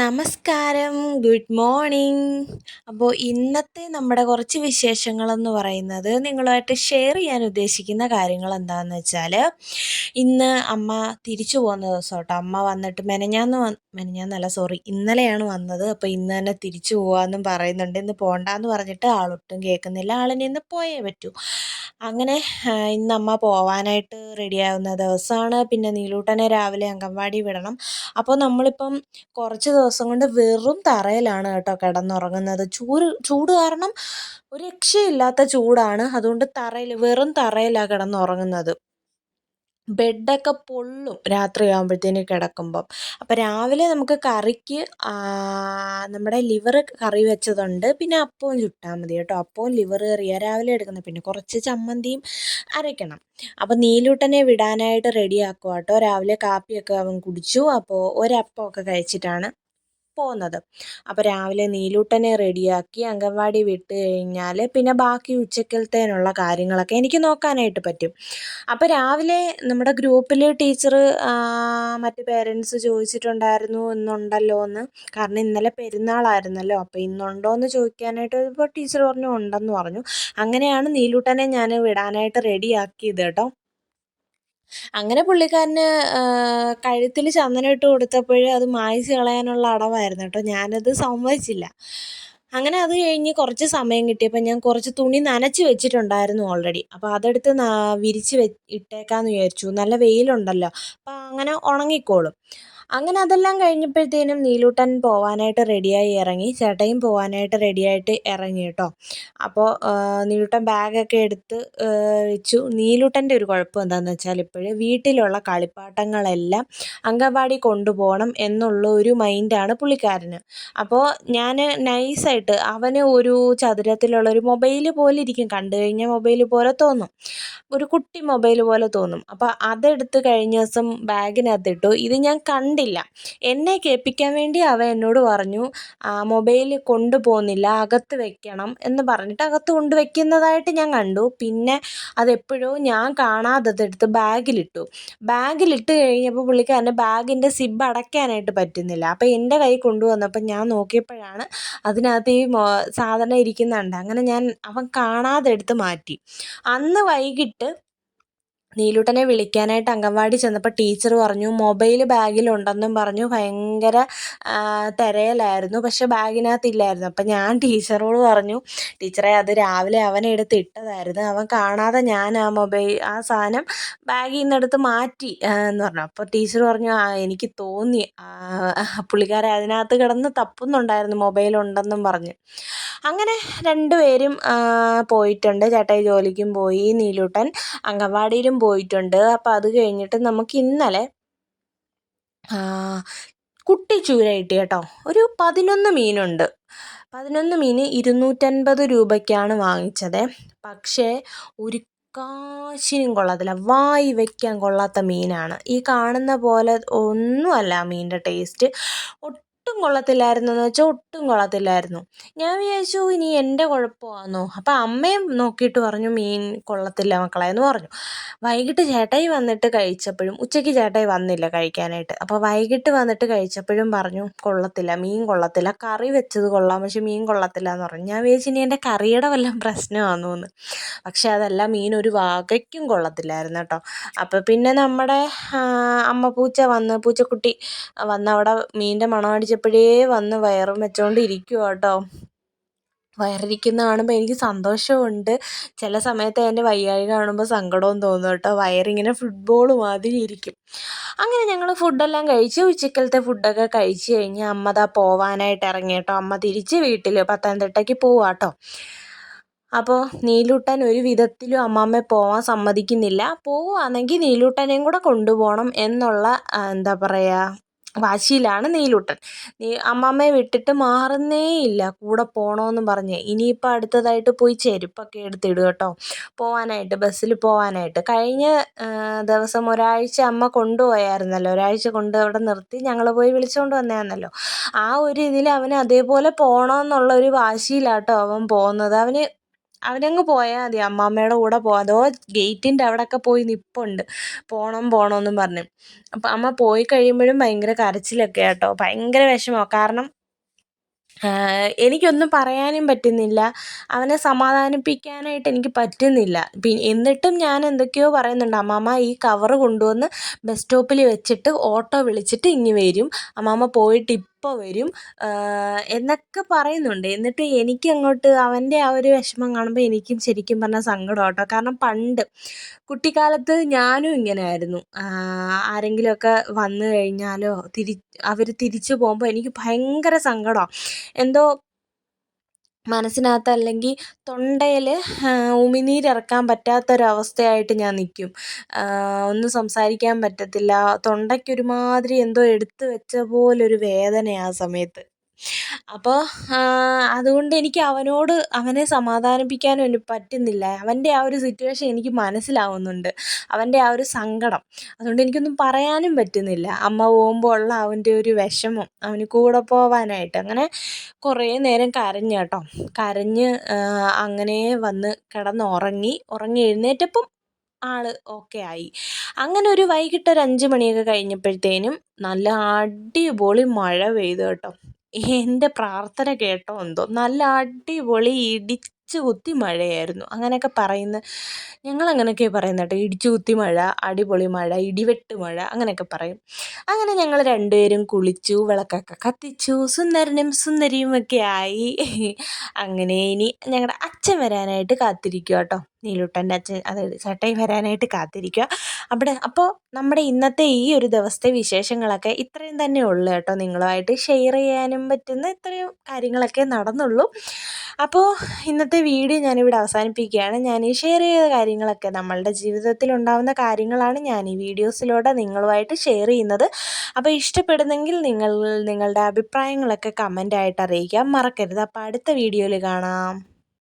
നമസ്കാരം. Good morning. അപ്പോൾ ഇന്നത്തെ നമ്മുടെ കുറച്ച് വിശേഷങ്ങളെന്ന് പറയുന്നത് നിങ്ങളുമായിട്ട് ഷെയർ ചെയ്യാൻ ഉദ്ദേശിക്കുന്ന കാര്യങ്ങൾ എന്താണെന്ന് വെച്ചാൽ ഇന്ന് അമ്മ തിരിച്ചു പോകുന്ന ദിവസം കേട്ടോ. അമ്മ വന്നിട്ട് മെനഞ്ഞാന്ന് മെനഞ്ഞാന്നല്ല സോറി ഇന്നലെയാണ് വന്നത്. അപ്പോൾ ഇന്ന് തന്നെ തിരിച്ചു പോകാമെന്നും പറയുന്നുണ്ട്. ഇന്ന് പോകണ്ടെന്ന് പറഞ്ഞിട്ട് ആളൊട്ടും കേൾക്കുന്നില്ല. ആളിനെ ഇന്ന് പോയേ പറ്റൂ. അങ്ങനെ ഇന്ന് അമ്മ പോവാനായിട്ട് റെഡിയാവുന്ന ദിവസമാണ്. പിന്നെ നീലൂട്ടനെ രാവിലെ അംഗൻവാടി വിടണം. അപ്പോൾ നമ്മളിപ്പം കുറച്ച് ദിവസം കൊണ്ട് വെറും തറയിലാണ് കേട്ടോ കിടന്നുറങ്ങുന്നത്. ചൂട് ചൂട് കാരണം ഒരു രക്ഷയില്ലാത്ത ചൂടാണ്. അതുകൊണ്ട് തറയിൽ വെറും തറയിലാണ് കിടന്നുറങ്ങുന്നത്. ബെഡൊക്കെ പൊള്ളും രാത്രിയാകുമ്പോഴത്തേന് കിടക്കുമ്പം. അപ്പം രാവിലെ നമുക്ക് കറിക്ക് നമ്മുടെ ലിവർ കറി വെച്ചതുണ്ട്. പിന്നെ അപ്പവും ചുട്ടാൽ മതി കേട്ടോ. അപ്പവും ലിവർ കറിയാണ് രാവിലെ എടുക്കുന്നത്. പിന്നെ കുറച്ച് ചമ്മന്തിയും അരയ്ക്കണം. അപ്പം നീലൂട്ടനെ വിടാനായിട്ട് റെഡിയാക്കുക കേട്ടോ. രാവിലെ കാപ്പിയൊക്കെ അവൻ കുടിച്ചു. അപ്പോൾ ഒരപ്പമൊക്കെ കഴിച്ചിട്ടാണ് പോകുന്നത്. അപ്പോൾ രാവിലെ നീലൂട്ടനെ റെഡിയാക്കി അംഗൻവാടി വിട്ട് കഴിഞ്ഞാൽ പിന്നെ ബാക്കി ഉച്ചക്കലത്തേനുള്ള കാര്യങ്ങളൊക്കെ എനിക്ക് നോക്കാനായിട്ട് പറ്റും. അപ്പോൾ രാവിലെ നമ്മുടെ ഗ്രൂപ്പിൽ ടീച്ചർ മറ്റ് പേരൻസ് ചോദിച്ചിട്ടുണ്ടായിരുന്നു ഇന്നുണ്ടല്ലോ എന്ന്. കാരണം ഇന്നലെ പെരുന്നാളായിരുന്നല്ലോ. അപ്പോൾ ഇന്നുണ്ടോ എന്ന് ചോദിക്കാനായിട്ട് ഇപ്പോൾ ടീച്ചർ പറഞ്ഞു ഉണ്ടെന്ന് പറഞ്ഞു. അങ്ങനെയാണ് നീലൂട്ടനെ ഞാൻ വിടാനായിട്ട് റെഡിയാക്കിയത് കേട്ടോ. അങ്ങനെ പുള്ളിക്കാരന് കഴുത്തിൽ ചന്ദനം ഇട്ട് കൊടുത്തപ്പോൾ അത് മായ്ച്ച് കളയാനുള്ള അടവായിരുന്നു കേട്ടോ. ഞാനത് സമ്മതിച്ചില്ല. അങ്ങനെ അത് കഴിഞ്ഞ് കുറച്ച് സമയം കിട്ടിയപ്പോൾ ഞാൻ കുറച്ച് തുണി നനച്ച് വെച്ചിട്ടുണ്ടായിരുന്നു ഓൾറെഡി അപ്പോൾ അതെടുത്ത് വിരിച്ച് വെ ഇട്ടേക്കാന്ന് വിചാരിച്ചു. നല്ല വെയിലുണ്ടല്ലോ. അപ്പോൾ അങ്ങനെ ഉണങ്ങിക്കോളും. അങ്ങനെ അതെല്ലാം കഴിഞ്ഞപ്പോഴത്തേനും നീലൂട്ടൻ പോവാനായിട്ട് റെഡിയായി ഇറങ്ങി. ചേട്ടയും പോവാനായിട്ട് റെഡിയായിട്ട് ഇറങ്ങി കേട്ടോ. അപ്പോൾ നീലൂട്ടൻ ബാഗൊക്കെ എടുത്ത് വെച്ചു. നീലൂട്ടന്റെ ഒരു കുഴപ്പം എന്താണെന്ന് വെച്ചാൽ ഇപ്പോഴും വീട്ടിലുള്ള കളിപ്പാട്ടങ്ങളെല്ലാം അങ്കവാടി കൊണ്ടുപോകണം എന്നുള്ള ഒരു മൈൻഡാണ് പുള്ളിക്കാരന്. അപ്പോൾ ഞാൻ നൈസായിട്ട് അവന് ഒരു ചതുരത്തിലുള്ള ഒരു മൊബൈൽ പോലെ ഇരിക്കും. കണ്ടു കഴിഞ്ഞാൽ മൊബൈൽ പോലെ തോന്നും. ഒരു കുട്ടി മൊബൈൽ പോലെ തോന്നും. അപ്പോൾ അതെടുത്ത് കഴിഞ്ഞ ദിവസം ബാഗിനകത്തിട്ടു ഇത് ഞാൻ കണ്ടില്ല. എന്നെ കേൾപ്പിക്കാൻ വേണ്ടി അവ എന്നോട് പറഞ്ഞു മൊബൈൽ കൊണ്ടുപോകുന്നില്ല അകത്ത് വെക്കണം എന്ന് പറഞ്ഞിട്ട് അകത്ത് കൊണ്ട് വെക്കുന്നതായിട്ട് ഞാൻ കണ്ടു. പിന്നെ അതെപ്പോഴോ ഞാൻ കാണാതെ അതെടുത്ത് ബാഗിലിട്ടു. ബാഗിലിട്ട് കഴിഞ്ഞപ്പോൾ പുള്ളിക്കാരന്റെ ബാഗിന്റെ സിബ് അടയ്ക്കാനായിട്ട് പറ്റുന്നില്ല. അപ്പോൾ എന്റെ കൈ കൊണ്ടുവന്നപ്പോൾ ഞാൻ നോക്കിയപ്പോഴാണ് അതിനകത്ത് ഈ സാധനം ഇരിക്കുന്നുണ്ട്. അങ്ങനെ ഞാൻ അവൻ കാണാതെ എടുത്ത് മാറ്റി. അന്ന് വൈകിട്ട് നീലൂട്ടനെ വിളിക്കാനായിട്ട് അംഗൻവാടി ചെന്നപ്പോൾ ടീച്ചർ പറഞ്ഞു മൊബൈൽ ബാഗിലുണ്ടെന്നും പറഞ്ഞു ഭയങ്കര തിരയലായിരുന്നു പക്ഷെ ബാഗിനകത്തില്ലായിരുന്നു. അപ്പം ഞാൻ ടീച്ചറോട് പറഞ്ഞു ടീച്ചറെ അത് രാവിലെ അവൻ എടുത്ത് ഇട്ടതായിരുന്നു. അവൻ കാണാതെ ഞാൻ ആ മൊബൈൽ ആ സാധനം ബാഗിൽ നിന്നെടുത്ത് മാറ്റി എന്ന് പറഞ്ഞു. അപ്പോൾ ടീച്ചർ പറഞ്ഞു ആ എനിക്ക് തോന്നി പുള്ളിക്കാരെ അതിനകത്ത് കിടന്ന് തപ്പുന്നുണ്ടായിരുന്നു മൊബൈൽ ഉണ്ടെന്നും പറഞ്ഞ്. അങ്ങനെ രണ്ടുപേരും പോയിട്ടുണ്ട്. ചേട്ടായി ജോലിക്കും പോയി. നീലൂട്ടൻ അംഗൻവാടിയിലും പോയിട്ടുണ്ട്. അപ്പോൾ അത് കഴിഞ്ഞിട്ട് നമുക്ക് ഇന്നലെ കുട്ടി കിട്ടി കേട്ടോ. ഒരു പതിനൊന്ന് മീനുണ്ട്. പതിനൊന്ന് മീൻ ഇരുന്നൂറ്റൻപത് രൂപയ്ക്കാണ് വാങ്ങിച്ചത്. പക്ഷേ ഒരു കാശിനും കൊള്ളത്തില്ല. വായി വയ്ക്കാൻ കൊള്ളാത്ത മീനാണ്. ഈ കാണുന്ന പോലെ ഒന്നുമല്ല മീനിന്റെ ടേസ്റ്റ്. ഒട്ടും കൊള്ളത്തില്ലായിരുന്നു എന്ന് വെച്ചാൽ ഒട്ടും കൊള്ളത്തില്ലായിരുന്നു. ഞാൻ വിചാരിച്ചു ഇനി എന്റെ കുഴപ്പമാണെന്നോ അപ്പം അമ്മയും നോക്കിയിട്ട് പറഞ്ഞു മീൻ കൊള്ളത്തില്ല മക്കളെ എന്ന് പറഞ്ഞു. വൈകിട്ട് ചേട്ടായി വന്നിട്ട് കഴിച്ചപ്പോഴും ഉച്ചയ്ക്ക് ചേട്ടായി വന്നില്ല കഴിക്കാനായിട്ട്. അപ്പോൾ വൈകിട്ട് വന്നിട്ട് കഴിച്ചപ്പോഴും പറഞ്ഞു കൊള്ളത്തില്ല മീൻ കൊള്ളത്തില്ല കറി വെച്ചത് കൊള്ളാം പക്ഷെ മീൻ കൊള്ളത്തില്ല എന്ന് പറഞ്ഞു. ഞാൻ വിചാരിച്ചു ഇനി എന്റെ കറിയുടെ വല്ല പ്രശ്നമാണെന്ന് എന്ന് പക്ഷെ അതല്ല മീൻ ഒരു വകയ്ക്കും കൊള്ളത്തില്ലായിരുന്നു കേട്ടോ. അപ്പോൾ പിന്നെ നമ്മുടെ അമ്മ പൂച്ച വന്ന് പൂച്ചക്കുട്ടി വന്ന് അവിടെ മീനിന്റെ മണം അടിച്ചപ്പോഴേ വന്ന് വയറും വെച്ചോണ്ട് ഇരിക്കുക കേട്ടോ വയറിരിക്കുന്ന കാണുമ്പോൾ എനിക്ക് സന്തോഷമുണ്ട് ചില സമയത്ത് എന്റെ വയ്യായ്ക കാണുമ്പോൾ സങ്കടവും തോന്നും കേട്ടോ. വയറിങ്ങനെ ഫുട്ബോൾ മാതിരി ഇരിക്കും. അങ്ങനെ ഞങ്ങൾ ഫുഡെല്ലാം കഴിച്ച് ഉച്ചക്കലത്തെ ഫുഡൊക്കെ കഴിച്ച് കഴിഞ്ഞ് അമ്മ ദാ പോവാനായിട്ട് ഇറങ്ങി കേട്ടോ. അമ്മ തിരിച്ച് വീട്ടിൽ പത്തനംതിട്ടയ്ക്ക് പോവാ കേട്ടോ അപ്പോൾ നീലൂട്ടൻ ഒരു വിധത്തിലും അമ്മാമ്മ പോവാൻ സമ്മതിക്കുന്നില്ല. പോവുകയാണെങ്കിൽ നീലൂട്ടനെയും കൂടെ കൊണ്ടുപോകണം എന്നുള്ള എന്താ പറയുക വാശിയിലാണ് നീലൂട്ടൻ. നീ അമ്മാമ്മയെ വിട്ടിട്ട് മാറുന്നേ ഇല്ല. കൂടെ പോകണമെന്ന് പറഞ്ഞ്. ഇനിയിപ്പോൾ അടുത്തതായിട്ട് പോയി ചെരുപ്പൊക്കെ എടുത്തിടും കേട്ടോ. പോവാനായിട്ട് ബസ്സിൽ പോവാനായിട്ട്. കഴിഞ്ഞ ദിവസം ഒരാഴ്ച അമ്മ കൊണ്ടുപോയായിരുന്നല്ലോ. ഒരാഴ്ച കൊണ്ട് അവിടെ നിർത്തി ഞങ്ങൾ പോയി വിളിച്ചുകൊണ്ട് വന്നതാണല്ലോ. ആ ഒരു ഇതിൽ അവന് അതേപോലെ പോകണമെന്നുള്ള ഒരു വാശിയിലാട്ടോ അവൻ പോകുന്നത്. അവന് അവനങ്ങ് പോയാൽ മതി അമ്മാമ്മയുടെ കൂടെ പോകാം അതോ ഗേറ്റിന്റെ അവിടെയൊക്കെ പോയി നിൽപ്പുണ്ട് പോകണം പോകണമെന്നും പറഞ്ഞ്. അപ്പം അമ്മ പോയി കഴിയുമ്പോഴും ഭയങ്കര കരച്ചിലൊക്കെ കേട്ടോ ഭയങ്കര വിഷമമാണ് കാരണം എനിക്കൊന്നും പറയാനും പറ്റുന്നില്ല. അവനെ സമാധാനിപ്പിക്കാനായിട്ട് എനിക്ക് പറ്റുന്നില്ല. എന്നിട്ടും ഞാൻ എന്തൊക്കെയോ പറയുന്നുണ്ട്. അമ്മാമ്മ ഈ കവറ് കൊണ്ടുവന്ന് ബസ് സ്റ്റോപ്പിൽ വെച്ചിട്ട് ഓട്ടോ വിളിച്ചിട്ട് ഇങ്ങ് വരും. അമ്മാമ്മ പോയിട്ട് ഇപ്പോൾ വരും? എന്നൊക്കെ പറയുന്നുണ്ട്. എന്നിട്ട് എനിക്കങ്ങോട്ട് അവന്റെ ആ ഒരു വിഷമം കാണുമ്പോൾ എനിക്കും ശരിക്കും പറഞ്ഞാൽ സങ്കടം കേട്ടോ കാരണം പണ്ട് കുട്ടിക്കാലത്ത് ഞാനും ഇങ്ങനെയായിരുന്നു ആരെങ്കിലുമൊക്കെ വന്നു കഴിഞ്ഞാലോ തിരി അവർ തിരിച്ചു പോകുമ്പോൾ എനിക്ക് ഭയങ്കര സങ്കടമാണ് എന്തോ മനസ്സിനകത്ത് അല്ലെങ്കിൽ തൊണ്ടയിൽ ഉമിനീരിറക്കാൻ പറ്റാത്തൊരവസ്ഥയായിട്ട് ഞാൻ നിൽക്കും ഒന്നും സംസാരിക്കാൻ പറ്റത്തില്ല. തൊണ്ടയ്ക്കൊരുമാതിരി എന്തോ എടുത്തു വെച്ച പോലൊരു വേദനയാണ് ആ സമയത്ത്. അപ്പോൾ അതുകൊണ്ട് എനിക്ക് അവനോട് അവനെ സമാധാനിപ്പിക്കാനും എനിക്ക് പറ്റുന്നില്ല. അവന്റെ ആ ഒരു സിറ്റുവേഷൻ എനിക്ക് മനസ്സിലാവുന്നുണ്ട്. അവന്റെ ആ ഒരു സങ്കടം. അതുകൊണ്ട് എനിക്കൊന്നും പറയാനും പറ്റുന്നില്ല. അമ്മ പോകുമ്പോൾ ഉള്ള അവന്റെ ഒരു വിഷമം അവന് കൂടെ പോവാനായിട്ട്. അങ്ങനെ കുറേ നേരം കരഞ്ഞു കേട്ടോ. കരഞ്ഞ് അങ്ങനെ വന്ന് കിടന്നുറങ്ങി ഉറങ്ങി എഴുന്നേറ്റപ്പം ആൾ ഓക്കെ ആയി. അങ്ങനെ ഒരു വൈകിട്ട് ഒരു അഞ്ച് മണിയൊക്കെ കഴിഞ്ഞപ്പോഴത്തേനും നല്ല അടിപൊളി മഴ പെയ്തു കേട്ടോ. എന്റെ പ്രാർത്ഥന കേട്ടോ എന്തോ. നല്ല അടിപൊളി ഇടിച്ചു കുത്തി മഴയായിരുന്നു. അങ്ങനെയൊക്കെ പറയുന്ന ഞങ്ങൾ അങ്ങനെയൊക്കെ പറയുന്നത് കേട്ടോ. ഇടിച്ചു കുത്തി മഴ അടിപൊളി മഴ ഇടിവെട്ട് മഴ അങ്ങനെയൊക്കെ പറയും. അങ്ങനെ ഞങ്ങൾ രണ്ടുപേരും കുളിച്ചു വിളക്കൊക്കെ കത്തിച്ചു സുന്ദരനും സുന്ദരിയും ഒക്കെ ആയി. അങ്ങനെ ഇനി ഞങ്ങളുടെ അച്ഛൻ വരാനായിട്ട് കാത്തിരിക്കുക കേട്ടോ. നീലൂട്ടന്റെ അച്ഛൻ അതായത് ചേട്ടായി വരാനായിട്ട് കാത്തിരിക്കുക അവിടെ അപ്പോൾ നമ്മുടെ ഇന്നത്തെ ഈ ഒരു ദിവസത്തെ വിശേഷങ്ങളൊക്കെ ഇത്രയും തന്നെ ഉള്ളു കേട്ടോ. നിങ്ങളുമായിട്ട് ഷെയർ ചെയ്യാനും പറ്റുന്ന ഇത്രയും കാര്യങ്ങളൊക്കെ നടന്നുള്ളൂ. അപ്പോൾ ഇന്നത്തെ വീഡിയോ ഞാനിവിടെ അവസാനിപ്പിക്കുകയാണ്. ഞാൻ ഈ ഷെയർ ചെയ്ത കാര്യങ്ങളൊക്കെ നമ്മളുടെ ജീവിതത്തിൽ ഉണ്ടാകുന്ന കാര്യങ്ങളാണ് ഞാൻ ഈ വീഡിയോസിലൂടെ നിങ്ങളുമായിട്ട് ഷെയർ ചെയ്യുന്നത്. അപ്പോൾ ഇഷ്ടപ്പെടുന്നെങ്കിൽ നിങ്ങൾ നിങ്ങളുടെ അഭിപ്രായങ്ങളൊക്കെ കമന്റായിട്ട് അറിയിക്കാം മറക്കരുത്. അപ്പോൾ അടുത്ത വീഡിയോയിൽ കാണാം.